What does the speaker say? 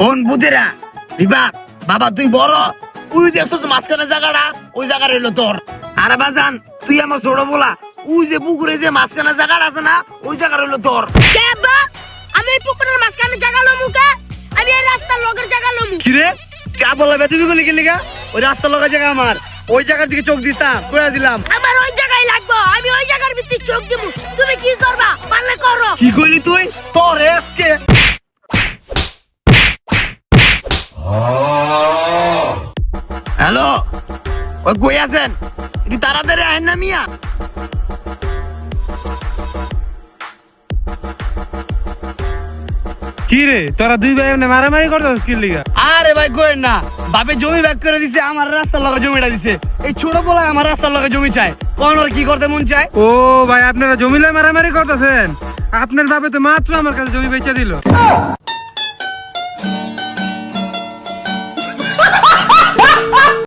কোন বুধেরা বিভাগ বাবা তুই বড়? তুই দেখছস মাঝখানে জায়গাটা? ওই জায়গা রইল তোর। আরে বাজান তুই আমার ছোট বলা। ওই যে পুকুরে যে মাঝখানে জায়গাটা আছে না ওই জায়গা রইল তোর। কে আব্বা? আমি এই পুকুরের মাঝখানে জায়গা লমু কে? আমি এই রাস্তার লগের জায়গা লমু। কিরে? চা বলা তুমি গলি গেলি গা ওই রাস্তার লগা জায়গা আমার। ওই জায়গার দিকে চোখ দিতাম কইরা দিলাম। আমার ওই জায়গায় লাগবো। আমি ওই জায়গার ভিতরে চোখ দিমু। তুমি কি করবা? পারলে করো। কি কইলি তুই? ওই কই আছেন? একটু তাড়াতাড়ি আহেন না মিয়া। কি রে তোরা দুই ভাই এমনি মারামারি করতেছিস কি লিগা? আরে ভাই কইেন না। বাপে জমি ভাগ করে দিছে আমার রাস্তার লগে জমিটা দিছে। এই ছোট পোলা আমার রাস্তার লগে জমি চায়। কোন ওর কি করতে মন চায়? ও ভাই আপনারা জমিলে মারামারি করতেছেন? আপনার বাপে তো মাত্র আমার কাছে জমি বেচে দিল।